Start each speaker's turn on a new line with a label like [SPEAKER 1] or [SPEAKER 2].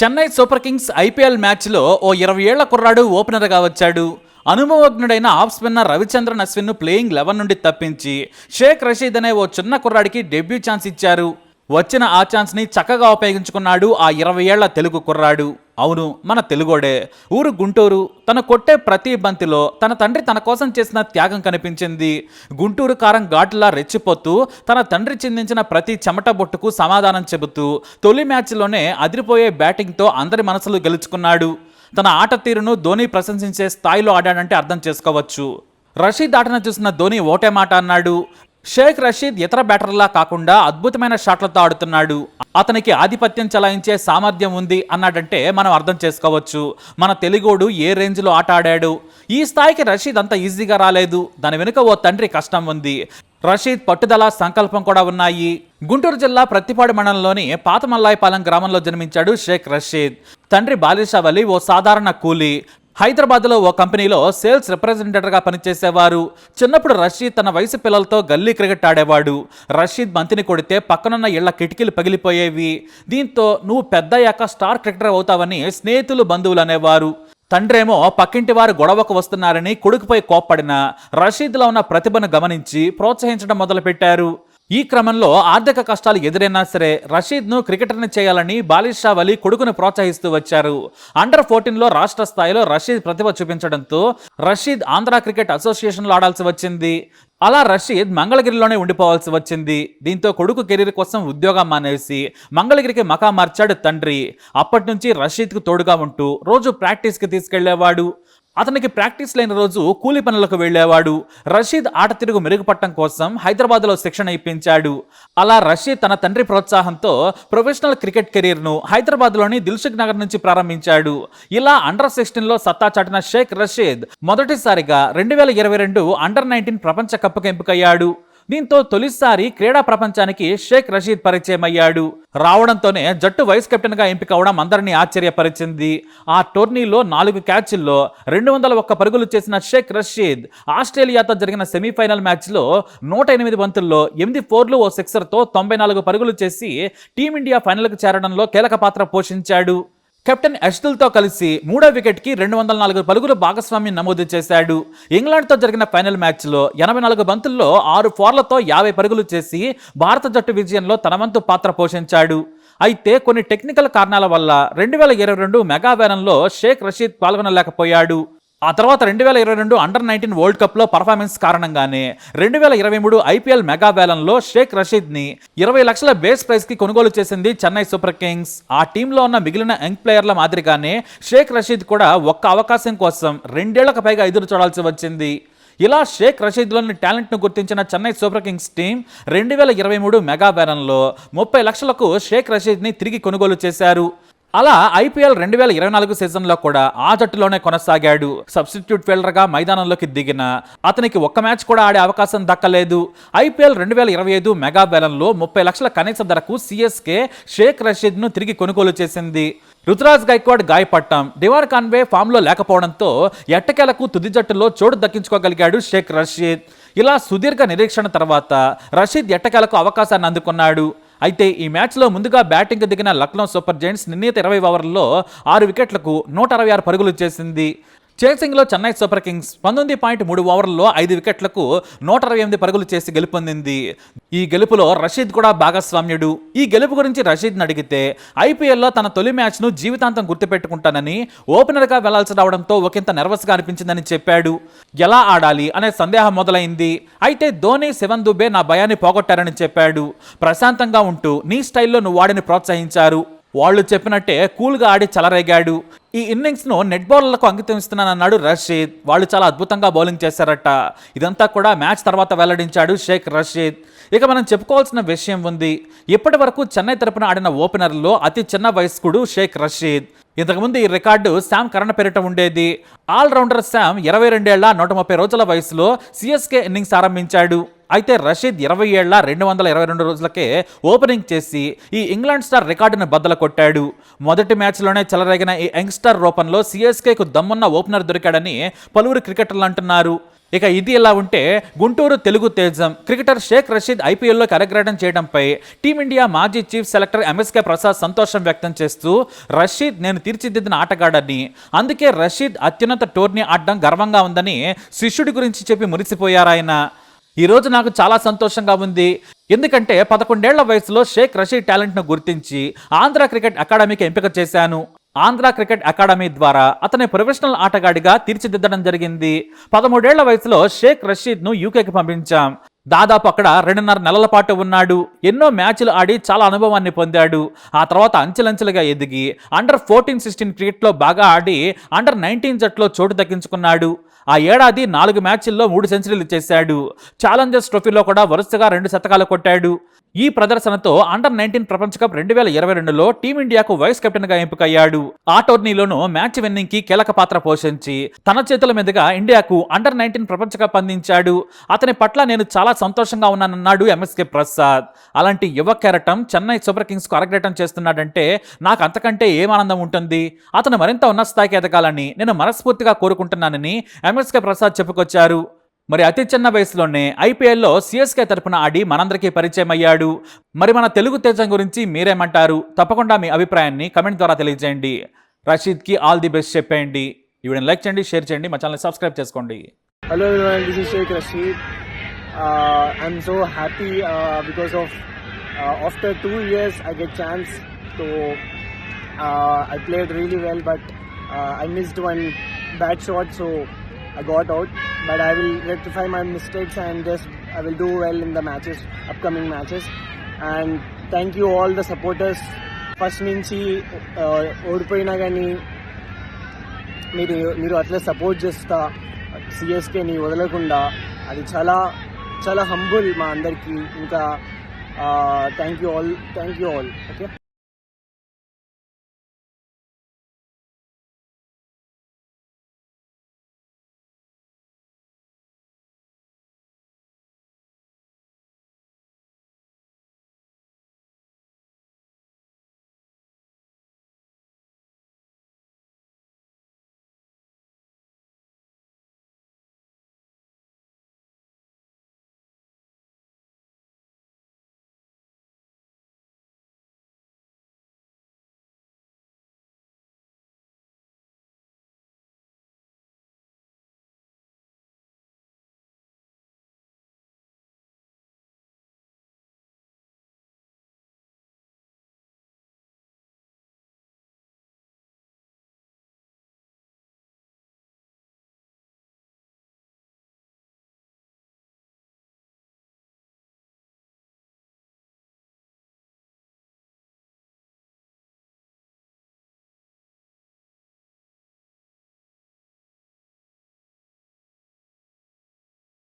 [SPEAKER 1] Chennai super Kings IPL మ్యాచ్లో ఓ ఇరవై ఏళ్ళ కుర్రాడు ఓపెనర్గా వచ్చాడు. అనుభవజ్ఞుడైన ఆఫ్ స్పిన్నర్ రవిచంద్రన్ అశ్విన్ను ప్లేయింగ్ లెవెన్ నుండి తప్పించి షేక్ రషీద్ అనే ఓ చిన్న కుర్రాడికి డెబ్యూ ఛాన్స్ ఇచ్చారు. వచ్చిన ఆ ఛాన్స్ని చక్కగా ఉపయోగించుకున్నాడు ఆ ఇరవై ఏళ్ళ తెలుగు కుర్రాడు. అవును మన తెలుగోడే. ఊరు గుంటూరు తన కొట్టే ప్రతి బంతిలో తన తండ్రి తన కోసం చేసిన త్యాగం కనిపించింది. గుంటూరు కారం ఘాటులా రెచ్చిపోతూ తన తండ్రి చిందించిన ప్రతి చెమట బొట్టుకు సమాధానం చెబుతూ తొలి మ్యాచ్లోనే అదిరిపోయే బ్యాటింగ్తో అందరి మనసులు గెలుచుకున్నాడు. తన ఆట తీరును ధోని ప్రశంసించే స్థాయిలో ఆడాడంటే అర్థం చేసుకోవచ్చు. రషీద్ ఆటను చూసిన ధోని ఓటే మాట అన్నాడు. షేక్ రషీద్ ఇతర బ్యాటర్లా కాకుండా అద్భుతమైన షాట్లతో ఆడుతున్నాడు. అతనికి ఆధిపత్యం చలాయించే సామర్థ్యం ఉంది అన్నాడంటే మనం అర్థం చేసుకోవచ్చు. మన తెలుగోడు ఏ రేంజ్లో ఆట ఆడాడు? ఈ స్థాయికి రషీద్ అంత ఈజీగా రాలేదు. దాని వెనుక ఓ తండ్రి కష్టం ఉంది. రషీద్ పట్టుదల సంకల్పం కూడా ఉన్నాయి. గుంటూరు జిల్లా ప్రత్తిపాడు మండలంలోని పాతమల్లాయపాలెం గ్రామంలో జన్మించాడు షేక్ రషీద్. తండ్రి బాలిషా వలి ఓ సాధారణ కూలీ. హైదరాబాద్లో ఓ కంపెనీలో సేల్స్ రిప్రజెంటేటర్గా పనిచేసేవారు. చిన్నప్పుడు రషీద్ తన వయసు పిల్లలతో గల్లీ క్రికెట్ ఆడేవాడు. రషీద్ బంతిని కొడితే పక్కనున్న ఇళ్ళ కిటికీలు పగిలిపోయేవి. దీంతో నువ్వు పెద్దయ్యాక స్టార్ క్రికెటర్ అవుతావని స్నేహితులు బంధువులు అనేవారు. తండ్రేమో పక్కింటి వారు గొడవకు వస్తున్నారని కొడుకుపై కోప్పడిన రషీద్లో ఉన్న ప్రతిభను గమనించి ప్రోత్సహించడం మొదలుపెట్టారు. ఈ క్రమంలో ఆర్థిక కష్టాలు ఎదురైనా సరే రషీద్ను క్రికెటర్ని చేయాలని బాలిషా వలి కొడుకును ప్రోత్సహిస్తూ వచ్చారు. అండర్ ఫోర్టీన్లో రాష్ట్ర స్థాయిలో రషీద్ ప్రతిభ చూపించడంతో రషీద్ ఆంధ్ర క్రికెట్ అసోసియేషన్లో ఆడాల్సి వచ్చింది. అలా రషీద్ మంగళగిరిలోనే ఉండిపోవాల్సి వచ్చింది. దీంతో కొడుకు కెరీర్ కోసం ఉద్యోగం మానేసి మంగళగిరికి మకా మార్చాడు తండ్రి. అప్పటి నుంచి రషీద్కు తోడుగా ఉంటూ రోజు ప్రాక్టీస్కి తీసుకెళ్ళేవాడు. అతనికి ప్రాక్టీస్ లేని రోజు కూలి పనులకు వెళ్ళేవాడు. రషీద్ ఆట తిరుగు మెరుగుపడటం కోసం హైదరాబాద్లో శిక్షణ ఇప్పించాడు. అలా రషీద్ తన తండ్రి ప్రోత్సాహంతో ప్రొఫెషనల్ క్రికెట్ కెరీర్ను హైదరాబాద్లోని దిల్సుఖ్ నగర్ నుంచి ప్రారంభించాడు. ఇలా అండర్ సిక్స్టీన్లో సత్తా చాటిన షేక్ రషీద్ మొదటిసారిగా రెండు వేల ఇరవై రెండు అండర్ నైన్టీన్ ప్రపంచ కప్కు ఎంపికయ్యాడు. దీంతో తొలిసారి క్రీడా ప్రపంచానికి షేక్ రషీద్ పరిచయం అయ్యాడు రావడంతోనే జట్టు వైస్ కెప్టెన్గా ఎంపిక అవడం అందరినీ ఆశ్చర్యపరిచింది. ఆ టోర్నీలో నాలుగు క్యాచ్ల్లో రెండు వందల ఒక్క పరుగులు చేసిన షేక్ రషీద్ ఆస్ట్రేలియాతో జరిగిన సెమీఫైనల్ మ్యాచ్లో నూట ఎనిమిది బంతుల్లో ఎనిమిది ఫోర్లు ఓ సిక్సర్తో తొంభై నాలుగు పరుగులు చేసి టీమిండియా ఫైనల్కు చేరడంలో కీలక పాత్ర పోషించాడు. కెప్టెన్ అష్టుల్తో కలిసి మూడో వికెట్కి రెండు వందల నాలుగు పలుగులు భాగస్వామ్యం నమోదు చేశాడు. ఇంగ్లాండ్తో జరిగిన ఫైనల్ మ్యాచ్లో ఎనభై నాలుగు బంతుల్లో ఆరు ఫోర్లతో యాభై పరుగులు చేసి భారత జట్టు విజయంలో తన వంతు పాత్ర పోషించాడు. అయితే కొన్ని టెక్నికల్ కారణాల వల్ల రెండు వేల ఇరవై రెండు మెగా షేక్ రషీద్ పాల్గొనలేకపోయాడు. ఆ తర్వాత రెండు వేల ఇరవై రెండు అండర్ నైన్టీన్ వరల్డ్ కప్లో పర్ఫార్మెన్స్ కారణంగానే రెండు వేల ఇరవై మూడు ఐపీఎల్ మెగా వేలంలో షేక్ రషీద్ని ఇరవై లక్షల బేస్ ప్రైస్కి కొనుగోలు చేసింది చెన్నై సూపర్ కింగ్స్. ఆ టీంలో ఉన్న మిగిలిన యంగ్ ప్లేయర్ల మాదిరిగానే షేక్ రషీద్ కూడా ఒక్క అవకాశం కోసం రెండేళ్ళకు పైగా ఎదురు చూడాల్సి వచ్చింది. ఇలా షేక్ రషీద్లోని టాలెంట్ను గుర్తించిన చెన్నై సూపర్ కింగ్స్ టీం రెండు వేల ఇరవై మూడు మెగా బేరంలో ముప్పై లక్షలకు షేక్ రషీద్ని తిరిగి కొనుగోలు చేశారు. అలా ఐపీఎల్ రెండు వేల ఇరవై నాలుగు సీజన్లో కూడా ఆ జట్టులోనే కొనసాగాడు. సబ్స్టిట్యూట్ ఫీల్డర్గా మైదానంలోకి దిగిన అతనికి ఒక్క మ్యాచ్ కూడా ఆడే అవకాశం దక్కలేదు. ఐపీఎల్ రెండు వేల ఇరవై ఐదు మెగా బేలంలో ముప్పై లక్షల కనీస ధరకు సిఎస్కే షేక్ రషీద్ను తిరిగి కొనుగోలు చేసింది. రుతురాజ్ గైక్వాడ్ గాయపట్టం డివార్ కాన్వే ఫామ్లో లేకపోవడంతో ఎట్టకేలకు తుది జట్టులో చోటు దక్కించుకోగలిగాడు షేక్ రషీద్. ఇలా సుదీర్ఘ నిరీక్షణ తర్వాత రషీద్ ఎట్టకేలకు అవకాశాన్ని అందుకున్నాడు. అయితే ఈ మ్యాచ్లో ముందుగా బ్యాటింగ్ దిగిన లక్నో సూపర్ జైంట్స్ నిర్ణీత ఇరవై ఓవర్లలో ఆరు వికెట్లకు నూట అరవై ఆరు పరుగులు చేసింది. చేసింగ్లో చెన్నై సూపర్ కింగ్స్ పంతొమ్మిది పాయింట్ మూడు ఓవర్లలో ఐదు వికెట్లకు నూట అరవై ఎనిమిది పరుగులు చేసి గెలుపొందింది. ఈ గెలుపులో రషీద్ కూడా భాగస్వామ్యుడు. ఈ గెలుపు గురించి రషీద్ని అడిగితే ఐపీఎల్లో తన తొలి మ్యాచ్ను జీవితాంతం గుర్తుపెట్టుకుంటానని ఓపెనర్గా వెళ్ళాల్సి రావడంతో ఒకంత నెర్వస్గా అనిపించిందని చెప్పాడు. ఎలా ఆడాలి అనే సందేహం మొదలైంది. అయితే ధోని శివన్ దుబే నా భయాన్ని పోగొట్టారని చెప్పాడు. ప్రశాంతంగా ఉంటూ నీ స్టైల్లో నువ్వు వాడిని ప్రోత్సహించారు. వాళ్ళు చెప్పినట్టే కూల్గా ఆడి చెలరేగాడు. ఈ ఇన్నింగ్స్ను నెట్ బౌలర్లకు అంకితం ఇస్తున్నానన్నాడు రషీద్. వాళ్ళు చాలా అద్భుతంగా బౌలింగ్ చేశారట. ఇదంతా కూడా మ్యాచ్ తర్వాత వెల్లడించాడు షేక్ రషీద్. ఇక మనం చెప్పుకోవాల్సిన విషయం ఉంది. ఇప్పటి వరకు చెన్నై తరపున ఆడిన ఓపెనర్లో అతి చిన్న వయస్కుడు షేక్ రషీద్. ఇంతకుముందు ఈ రికార్డు శామ్ కరణ పేరిట ఉండేది. ఆల్రౌండర్ శామ్ ఇరవై రెండేళ్ళ నూట ముప్పై రోజుల వయసులో సిఎస్కే ఇన్నింగ్స్ ఆరంభించాడు. అయితే రషీద్ ఇరవై ఏళ్ళ రెండు వందల ఇరవై రెండు రోజులకే ఓపెనింగ్ చేసి ఈ ఇంగ్లాండ్ స్టార్ రికార్డును బద్దల కొట్టాడు. మొదటి మ్యాచ్లోనే చెలరేగిన ఈ యంగ్స్టార్ రూపంలో సిఎస్కేకు దమ్మున్న ఓపెనర్ దొరికాడని పలువురు క్రికెటర్లు అంటున్నారు. ఇక ఇది ఇలా ఉంటే గుంటూరు తెలుగు తేజం క్రికెటర్ షేక్ రషీద్ ఐపీఎల్లోకి అరగ్రహణం చేయడంపై టీమిండియా మాజీ చీఫ్ సెలెక్టర్ ఎంఎస్కే ప్రసాద్ సంతోషం వ్యక్తం చేస్తూ రషీద్ నేను తీర్చిదిద్దిన ఆటగాడని అందుకే రషీద్ అత్యున్నత టోర్నీ ఆడడం గర్వంగా ఉందని శిష్యుడి గురించి చెప్పి మురిసిపోయారాయన. ఈ రోజు నాకు చాలా సంతోషంగా ఉంది. ఎందుకంటే పదకొండేళ్ళ వయసులో షేక్ రషీద్ టాలెంట్ను గుర్తించి ఆంధ్ర క్రికెట్ అకాడమీకి ఎంపిక చేశాను. ఆంధ్ర క్రికెట్ అకాడమీ ద్వారా అతని ప్రొఫెషనల్ ఆటగాడిగా తీర్చిదిద్దడం జరిగింది. పదమూడేళ్ళ వయసులో షేక్ రషీద్ను యూకేకి పంపించాం. దాదాపు అక్కడ రెండున్నర నెలల పాటు ఉన్నాడు. ఎన్నో మ్యాచ్లు ఆడి చాలా అనుభవాన్ని పొందాడు. ఆ తర్వాత అంచెలంచెలుగా ఎదిగి అండర్ ఫోర్టీన్ సిక్స్టీన్ క్రికెట్లో బాగా ఆడి అండర్ నైన్టీన్ జట్లో చోటు దక్కించుకున్నాడు. ఆ ఏడాది నాలుగు మ్యాచ్ల్లో మూడు సెంచరీలు చేశాడు. ఛాలెంజర్స్ ట్రోఫీలో కూడా వరుసగా రెండు శతకాలు కొట్టాడు. ఈ ప్రదర్శనతో అండర్ నైన్టీన్ ప్రపంచ కప్ రెండు వేల ఇరవై రెండులో టీమిండియాకు వైస్ కెప్టెన్గా ఎంపికయ్యాడు. ఆ టోర్నీలోనూ మ్యాచ్ విన్నింగ్కి కీలక పాత్ర పోషించి తన చేతుల మీదుగా ఇండియాకు అండర్ నైన్టీన్ ప్రపంచ కప్ అందించాడు. అతని పట్ల నేను చాలా సంతోషంగా ఉన్నానన్నాడు ఎంఎస్కే ప్రసాద్. అలాంటి యువ కెరటం చెన్నై సూపర్ కింగ్స్కు అరగ్రటం చేస్తున్నాడంటే నాకు అంతకంటే ఏం ఆనందం ఉంటుంది? అతను మరింత ఉన్నత స్థాయికి ఎదగాలని నేను మనస్ఫూర్తిగా కోరుకుంటున్నానని ఎంఎస్కే ప్రసాద్ చెప్పుకొచ్చారు. మరి అతి చిన్న వయసులోనే ఐపీఎల్లో సిఎస్కే తరపున ఆడి మనందరికీ పరిచయం అయ్యాడు మరి మన తెలుగు తేజం గురించి మీరేమంటారు? తప్పకుండా మీ అభిప్రాయాన్ని కమెంట్ ద్వారా తెలియజేయండి. రషీద్కి ఆల్ ది బెస్ట్ చెప్పేయండి. ఈ వీడియోని లైక్ చేయండి షేర్ చేయండి మా ఛానల్ సబ్స్క్రైబ్ చేసుకోండి.
[SPEAKER 2] Hello this is Shaik Rasheed I'm so happy because of after two years I get chance to I played really well but I missed one well shot so I got out bad shot so I got out but I will rectify my mistakes and just I will do well in the matches upcoming matches and thank you all the supporters first నుంచి uh, ఓడిపోయినా కానీ మీరు మీరు అట్లా support చేస్తా సిఎస్కేని వదలకుండా అది చాలా చాలా హంబుల్ మా అందరికీ ఇంకా thank you all thank you all okay